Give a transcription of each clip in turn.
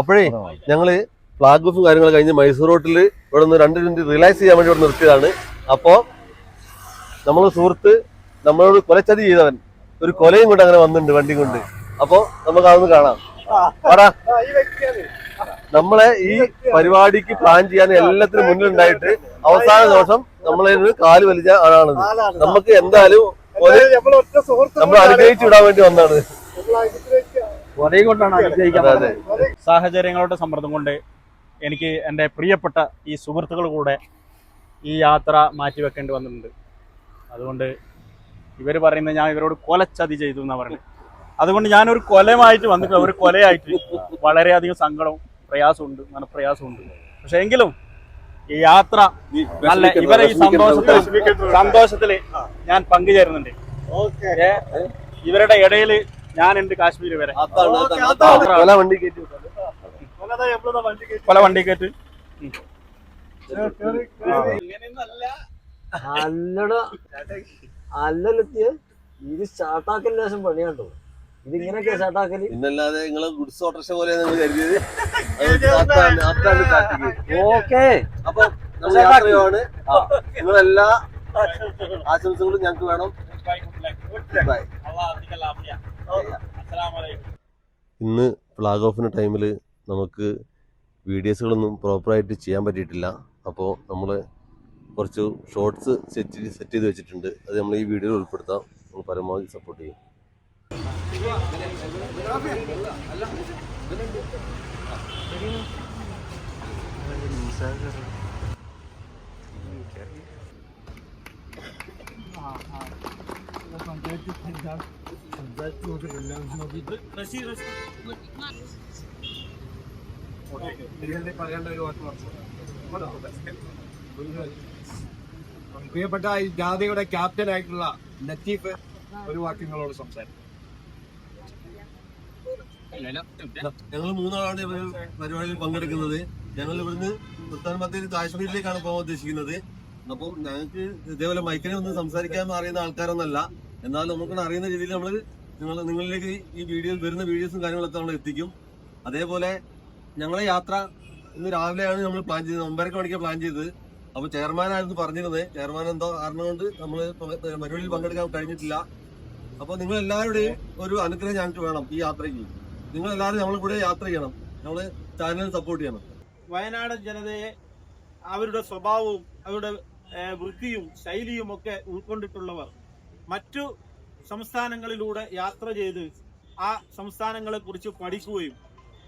അപ്പോഴേ ഞങ്ങൾ ഫ്ലാഗ് ഓഫും കാര്യങ്ങളും കഴിഞ്ഞ് മൈസൂർ റോട്ടിൽ ഇവിടെ നിന്ന് രണ്ട് മിനിറ്റ് റിലാക്സ് ചെയ്യാൻ വേണ്ടി ഇവിടെ നിർത്തിയതാണ്. അപ്പോൾ നമ്മളെ സുഹൃത്ത് നമ്മളോട് കൊലച്ചതി ചെയ്തവൻ ഒരു കൊലയും കൊണ്ട് അങ്ങനെ വന്നിട്ടുണ്ട് വണ്ടി കൊണ്ട്. അപ്പോ നമുക്ക് അതൊന്ന് കാണാം. നമ്മളെ ഈ പരിപാടിക്ക് പ്ലാൻ ചെയ്യാൻ എല്ലാത്തിനും മുന്നിലുണ്ടായിട്ട് അവസാന ദിവസം നമ്മളെ കാൽ വലിച്ച ആളാണ്. നമുക്ക് എന്തായാലും നമ്മൾ അനുഗ്രഹിച്ചു വിടാൻ വേണ്ടി വന്നാണ് സാഹചര്യങ്ങളുടെ സമ്മർദ്ദം കൊണ്ട് എനിക്ക് എന്റെ പ്രിയപ്പെട്ട ഈ സുഹൃത്തുക്കൾ കൂടെ ഈ യാത്ര മാറ്റിവെക്കേണ്ടി വന്നിട്ടുണ്ട്. അതുകൊണ്ട് ഇവർ പറയുന്നത് ഞാൻ ഇവരോട് കൊലച്ചതി ചെയ്തു എന്നാണ് പറയുന്നത്. അതുകൊണ്ട് ഞാനൊരു കൊലമായിട്ട് വന്നിട്ട് ഒരു കൊലയായിട്ട്. വളരെയധികം സങ്കടവും പ്രയാസമുണ്ട് മനപ്രയാസമുണ്ട് പക്ഷെ എങ്കിലും ഈ യാത്ര നല്ല ഇവരെ ഈ സന്തോഷത്തിൽ സന്തോഷത്തിൽ ഞാൻ പങ്കുചേരുന്നുണ്ട്. ഇവരുടെ ഇടയിൽ ഞാൻ ഉണ്ട് കാശ്മീർ വരെ. കൊല വണ്ടി കയറ്റി. പല വണ്ടി കയറ്റ്. അല്ലട അല്ലല്ലെത്തിയ ഇത് സ്റ്റാർട്ടാക്കൽ ലേശം പണിയാണ്ടോ? ഇത് ഇങ്ങനെയൊക്കെയാ സ്റ്റാർട്ടാക്കൽ? ഇന്നല്ലാതെ നിങ്ങൾ ഗുഡ്സ് ഓട്ടർഷ പോലെ കരുതിയത്. ഓക്കേ. അപ്പൊ നിങ്ങളെല്ലാ ആശംസകളും ഞങ്ങൾക്ക് വേണം. Bye. ഇന്ന് ഫ്ലാഗ് ഓഫിന് ടൈമിൽ നമുക്ക് വീഡിയോസുകളൊന്നും പ്രോപ്പറായിട്ട് ചെയ്യാൻ പറ്റിയിട്ടില്ല. അപ്പോൾ നമ്മൾ കുറച്ച് ഷോർട്സ് സെറ്റ് സെറ്റ് ചെയ്ത് വെച്ചിട്ടുണ്ട്. അത് നമ്മൾ ഈ വീഡിയോയിൽ ഉൾപ്പെടുത്താം. നമ്മൾ പരമാവധി സപ്പോർട്ട് ചെയ്യും. പ്രിയപ്പെട്ട ഈ ജാഥയുടെ ക്യാപ്റ്റൻ ആയിട്ടുള്ള ലത്തീഫ് ഒരു വാക്യങ്ങളോട് സംസാരിക്കും. ഞങ്ങൾ മൂന്നാളാണ് പരിപാടിയിൽ പങ്കെടുക്കുന്നത്. ഞങ്ങൾ ഇവിടുന്ന് പ്രധാനമന്ത്രി കാശ്മീരിലേക്കാണ് പോകാൻ ഉദ്ദേശിക്കുന്നത്. അപ്പം ഞങ്ങൾക്ക് ഇതേപോലെ മൈക്കിനെ ഒന്ന് സംസാരിക്കാൻ അറിയുന്ന ആൾക്കാരൊന്നല്ല. എന്നാൽ നമുക്ക് അറിയുന്ന രീതിയിൽ നമ്മൾ നിങ്ങൾ നിങ്ങളിലേക്ക് ഈ വീഡിയോ വരുന്ന വീഡിയോസും കാര്യങ്ങളൊക്കെ നമ്മൾ എത്തിക്കും. അതേപോലെ ഞങ്ങളെ യാത്ര ഇന്ന് രാവിലെയാണ് നമ്മൾ പ്ലാൻ ചെയ്തത്. ഒമ്പരക്ക് മണിക്ക് പ്ലാൻ ചെയ്തത്. അപ്പൊ ചെയർമാനായിരുന്നു പറഞ്ഞിരുന്നത്. ചെയർമാൻ എന്തോ കാരണം കൊണ്ട് നമ്മൾ പരിപാടിയിൽ പങ്കെടുക്കാൻ കഴിഞ്ഞിട്ടില്ല. അപ്പോൾ നിങ്ങൾ എല്ലാവരുടെയും ഒരു അനുഗ്രഹം ഞങ്ങൾക്ക് വേണം ഈ യാത്രയ്ക്ക്. നിങ്ങൾ എല്ലാവരും നമ്മളെ കൂടെ യാത്ര ചെയ്യണം. നമ്മൾ ചാനൽ സപ്പോർട്ട് ചെയ്യണം. വയനാട് ജനതയെ അവരുടെ സ്വഭാവവും അവരുടെ വൃത്തിയും ശൈലിയും ഒക്കെ ഉൾക്കൊണ്ടിട്ടുള്ളവർ മറ്റു സംസ്ഥാനങ്ങളിലൂടെ യാത്ര ചെയ്ത് ആ സംസ്ഥാനങ്ങളെ കുറിച്ച് പഠിക്കുകയും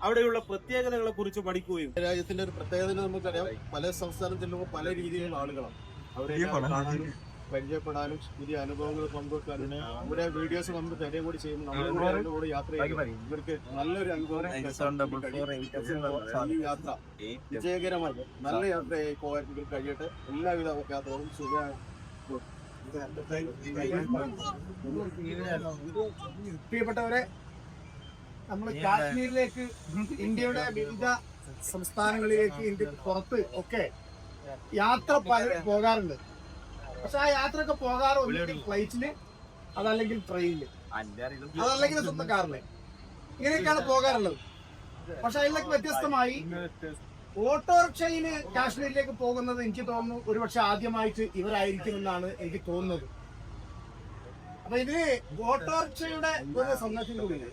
അവിടെയുള്ള പ്രത്യേകതകളെ കുറിച്ച് പഠിക്കുകയും രാജ്യത്തിന്റെ ഒരു പ്രത്യേകത നമുക്കറിയാം. പല സംസ്ഥാനത്തിലും പല രീതിയിലുള്ള ആളുകളാണ്. അവരെ കാണാനും പരിചയപ്പെടാനും പുതിയ അനുഭവങ്ങൾ പങ്കുവെക്കാനും അവരെ വീഡിയോസ് നമ്മൾ തരെ കൂടി ചെയ്യുമ്പോൾ നമ്മൾ കൂടെ യാത്ര ചെയ്യും ഇവർക്ക് നല്ലൊരു അനുഭവം ഈ യാത്ര വിജയകരമായി നല്ല യാത്രയായി പോകാൻ ഇവർക്ക് കഴിയട്ടെ. എല്ലാവിധ യാത്രകളും സുഖമായി പ്രിയപ്പെട്ടവരെ നമ്മൾ കാശ്മീരിലേക്ക് ഇന്ത്യയുടെ വിവിധ സംസ്ഥാനങ്ങളിലേക്ക് ഇന്ത്യ പുറത്ത് ഒക്കെ യാത്ര പല- പോകാറുണ്ട്. പക്ഷെ ആ യാത്രയൊക്കെ പോകാറ് ഒന്നുകിൽ ഫ്ലൈറ്റിൽ അതല്ലെങ്കിൽ ട്രെയിനിൽ. അതല്ലെങ്കിൽ സ്വന്തം കാറിൽ. ഇങ്ങനെയൊക്കെയാണ് പോകാറുള്ളത്. പക്ഷെ അതിലൊക്കെ വ്യത്യസ്തമായി ഓട്ടോറിക്ഷയിൽ കാശ്മീരിലേക്ക് പോകുന്നത് എനിക്ക് തോന്നുന്നു ഒരുപക്ഷെ ആദ്യമായിട്ട് ഇവരായിരിക്കും എന്നാണ് എനിക്ക് തോന്നുന്നത്. അപ്പൊ ഇതിന് ഓട്ടോറിക്ഷയുടെ ഒരു കൂടിയുണ്ട്.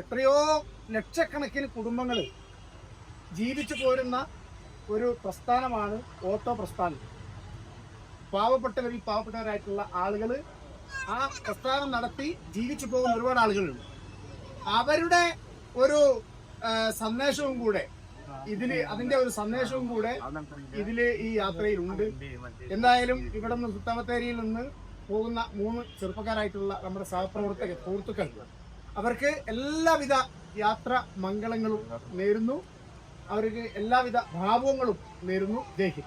എത്രയോ ലക്ഷക്കണക്കിന് കുടുംബങ്ങൾ ജീവിച്ചു പോരുന്ന ഒരു പ്രസ്ഥാനമാണ് ഓട്ടോ പ്രസ്ഥാനം. പാവപ്പെട്ടവരിൽ പാവപ്പെട്ടവരായിട്ടുള്ള ആളുകൾ ആ പ്രസ്ഥാനം നടത്തി ജീവിച്ചു പോകുന്ന ഒരുപാട് ആളുകളുണ്ട്. അവരുടെ ഒരു സന്ദേശവും കൂടെ ഇതിൽ അതിന്റെ ഒരു സന്ദേശവും കൂടെ ഇതിൽ ഈ യാത്രയിൽ ഉണ്ട് എന്തായാലും ഇവിടെ നിന്ന് സുത്തമത്തേരിയിൽ നിന്ന് പോകുന്ന മൂന്ന് ചെറുപ്പക്കാരായിട്ടുള്ള നമ്മുടെ സഹപ്രവർത്തക സുഹൃത്തുക്കൾ. അവർക്ക് എല്ലാവിധ യാത്ര മംഗളങ്ങളും നേരുന്നു. അവർക്ക് എല്ലാവിധ ഭാവങ്ങളും നേരുന്നു. ജയിക്കും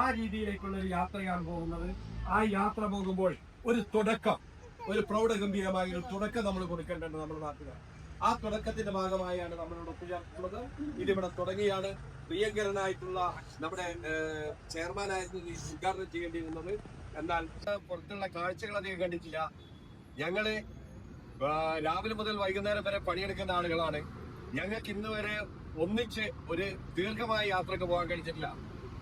ആ രീതിയിലേക്കുള്ള ഒരു യാത്രയാണ് പോകുന്നത്. ആ യാത്ര പോകുമ്പോൾ ഒരു തുടക്കം ഒരു പ്രൗഢഗംഭീരമായ ഒരു തുടക്കം നമ്മൾ കൊടുക്കേണ്ടത് നമ്മുടെ നാട്ടുകാർ ആ തുടക്കത്തിന്റെ ഭാഗമായാണ് നമ്മളിവിടെ ഒത്തുചേർത്തുള്ളത് ഇതിവിടെ തുടങ്ങിയാണ് പ്രിയങ്കരനായിട്ടുള്ള നമ്മുടെ ചെയർമാനായിരുന്നു ഉദ്ഘാടനം ചെയ്യേണ്ടിയിരുന്നത്. എന്നാൽ പുറത്തുള്ള കാഴ്ചകൾ അധികം കണ്ടിട്ടില്ല. ഞങ്ങൾ രാവിലെ മുതൽ വൈകുന്നേരം വരെ പണിയെടുക്കുന്ന ആളുകളാണ്. ഞങ്ങൾക്ക് ഇന്ന് വരെ ഒന്നിച്ച് ഒരു ദീർഘമായ യാത്രയ്ക്ക് പോകാൻ കഴിഞ്ഞിട്ടില്ല.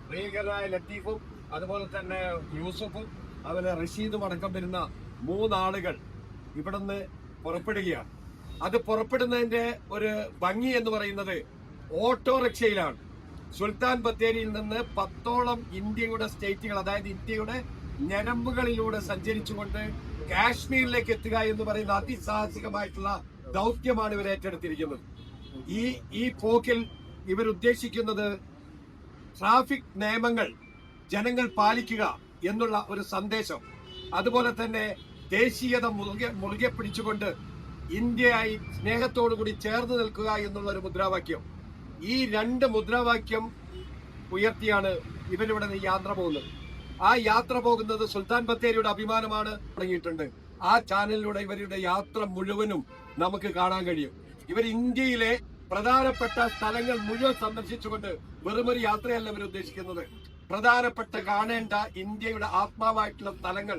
പ്രിയങ്കരനായ ലത്തീഫും അതുപോലെ തന്നെ യൂസഫും അതുപോലെ റഷീദും അടക്കം വരുന്ന മൂന്നാളുകൾ ഇവിടുന്ന് പുറപ്പെടുകയാണ്. അത് പുറപ്പെടുന്നതിന്റെ ഒരു ഭംഗി എന്ന് പറയുന്നത് ഓട്ടോറിക്ഷയിലാണ് സുൽത്താൻ ബത്തേരിയിൽ നിന്ന് പത്തോളം ഇന്ത്യയുടെ സ്റ്റേറ്റുകൾ അതായത് ഇന്ത്യയുടെ ഞരമ്പുകളിലൂടെ സഞ്ചരിച്ചുകൊണ്ട് കാശ്മീരിലേക്ക് എത്തുക എന്ന് പറയുന്ന അതിസാഹസികമായിട്ടുള്ള ദൗത്യമാണ് ഇവർ ഏറ്റെടുത്തിരിക്കുന്നത്. ഈ ഈ പോക്കിൽ ഇവർ ഉദ്ദേശിക്കുന്നത് ട്രാഫിക് നിയമങ്ങൾ ജനങ്ങൾ പാലിക്കുക എന്നുള്ള ഒരു സന്ദേശം. അതുപോലെ തന്നെ ദേശീയത മുറുകെ മുറുകെ പിടിച്ചുകൊണ്ട് ഇന്ത്യയായി സ്നേഹത്തോടു കൂടി ചേർന്ന് നിൽക്കുക എന്നുള്ള ഒരു മുദ്രാവാക്യം. ഈ രണ്ട് മുദ്രാവാക്യം ഉയർത്തിയാണ് ഇവരിവിടെ നിന്ന് യാത്ര പോകുന്നത്. ആ യാത്ര പോകുന്നത് സുൽത്താൻ ബത്തേരിയുടെ അഭിമാനമാണ് തുടങ്ങിയിട്ടുണ്ട്. ആ ചാനലിലൂടെ ഇവരുടെ യാത്ര മുഴുവനും നമുക്ക് കാണാൻ കഴിയും. ഇവർ ഇന്ത്യയിലെ പ്രധാനപ്പെട്ട സ്ഥലങ്ങൾ മുഴുവൻ സന്ദർശിച്ചുകൊണ്ട് വെറുമൊരു യാത്രയല്ല ഇവർ ഉദ്ദേശിക്കുന്നത്. പ്രധാനപ്പെട്ട കാണേണ്ട ഇന്ത്യയുടെ ആത്മാവായിട്ടുള്ള സ്ഥലങ്ങൾ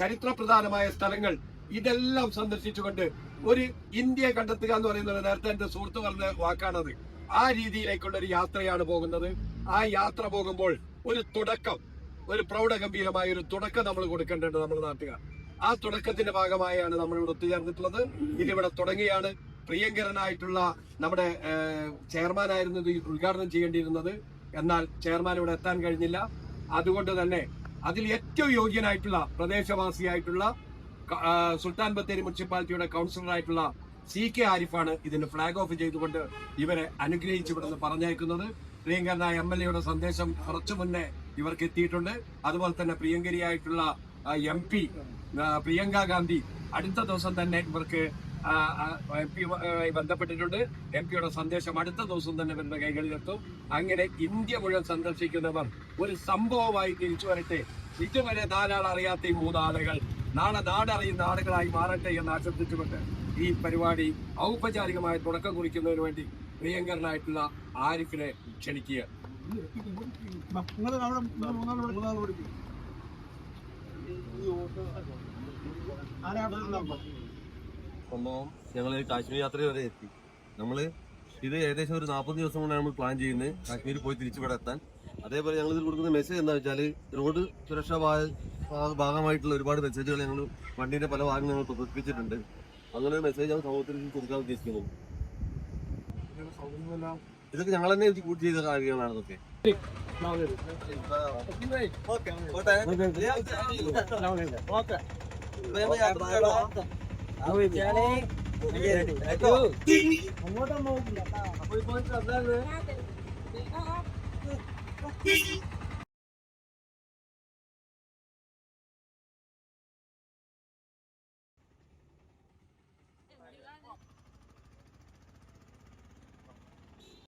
ചരിത്രപ്രധാനമായ സ്ഥലങ്ങൾ ഇതെല്ലാം സന്ദർശിച്ചുകൊണ്ട് ഒരു ഇന്ത്യയെ കണ്ടെത്തുക എന്ന് പറയുന്നത് നേരത്തെ എന്റെ സുഹൃത്ത് പറഞ്ഞ വാക്കാണത്. ആ രീതിയിലേക്കുള്ള ഒരു യാത്രയാണ് പോകുന്നത്. ആ യാത്ര പോകുമ്പോൾ ഒരു തുടക്കം ഒരു പ്രൗഢഗംഭീരമായ ഒരു തുടക്കം നമ്മൾ കൊടുക്കേണ്ടത് നമ്മുടെ നാട്ടുകാർ. ആ തുടക്കത്തിന്റെ ഭാഗമായാണ് നമ്മൾ ഇവിടെ ഒത്തുചേർന്നിട്ടുള്ളത്. ഇതിവിടെ തുടങ്ങിയാണ് പ്രിയങ്കരനായിട്ടുള്ള നമ്മുടെ ഇത് ഉദ്ഘാടനം ചെയ്യേണ്ടിയിരുന്നത്. എന്നാൽ ചെയർമാൻ ഇവിടെ എത്താൻ കഴിഞ്ഞില്ല. അതുകൊണ്ട് തന്നെ അതിൽ ഏറ്റവും യോഗ്യനായിട്ടുള്ള പ്രദേശവാസിയായിട്ടുള്ള സുൽത്താൻ ബത്തേരി മുനിസിപ്പാലിറ്റിയുടെ കൗൺസിലറായിട്ടുള്ള സി കെ ആരിഫാണ് ഇതിന് ഫ്ലാഗ് ഓഫ് ചെയ്തുകൊണ്ട് ഇവരെ അനുഗ്രഹിച്ച് ഇവിടുന്ന് പറഞ്ഞയക്കുന്നത്. പ്രിയങ്കരനായ എം എൽ എയുടെ സന്ദേശം കുറച്ചു മുന്നേ ഇവർക്ക് എത്തിയിട്ടുണ്ട്. അതുപോലെ തന്നെ പ്രിയങ്കരിയായിട്ടുള്ള എം പി പ്രിയങ്ക ഗാന്ധി അടുത്ത ദിവസം തന്നെ ഇവർക്ക് എം പി ബന്ധപ്പെട്ടിട്ടുണ്ട്. എം പിയുടെ സന്ദേശം അടുത്ത ദിവസം തന്നെ ഇവരുടെ കൈകളിലെത്തും. അങ്ങനെ ഇന്ത്യ മുഴുവൻ സന്ദർശിക്കുന്നവർ ഒരു സംഭവമായി തിരിച്ചു വരട്ടെ. ഇതുവരെ ധാരാളം അറിയാത്ത ഈ മൂന്നാളുകൾ നാളെ നാടറിയുന്ന ആളുകളായി മാറട്ടെ എന്ന് ആശംസിച്ചുകൊണ്ട് ഈ പരിപാടി ഔപചാരികമായ തുടക്കം കുറിക്കുന്നതിന് വേണ്ടി പ്രിയങ്കരനായിട്ടുള്ള ആരിഫിനെ ക്ഷണിക്കുക. സംഭവം ഞങ്ങൾ കാശ്മീർ യാത്ര വരെ എത്തി. നമ്മൾ ഇത് ഏകദേശം ഒരു നാൽപ്പത് ദിവസം കൊണ്ടാണ് നമ്മൾ പ്ലാൻ ചെയ്യുന്നത്. കാശ്മീരിൽ പോയി തിരിച്ചു ഇവിടെ എത്താൻ. അതേപോലെ ഞങ്ങൾ ഇതിൽ കൊടുക്കുന്ന മെസ്സേജ് എന്താ വെച്ചാൽ റോഡ് സുരക്ഷാ ഭാഗമായിട്ടുള്ള ഒരുപാട് മെസ്സേജുകൾ ഞങ്ങൾ വണ്ടിന്റെ പല ഭാഗങ്ങൾ ഞങ്ങൾ പ്രദർശിപ്പിച്ചിട്ടുണ്ട്. അങ്ങനെ ഒരു മെസ്സേജ് ആണ് സമൂഹത്തിൽ കൊടുക്കാൻ ഉദ്ദേശിക്കുന്നത് ഇതൊക്കെ ഞങ്ങൾ തന്നെ കൂട്ടി ചെയ്ത കാര്യങ്ങളാണ് ഇതൊക്കെ. അങ്ങോട്ടാ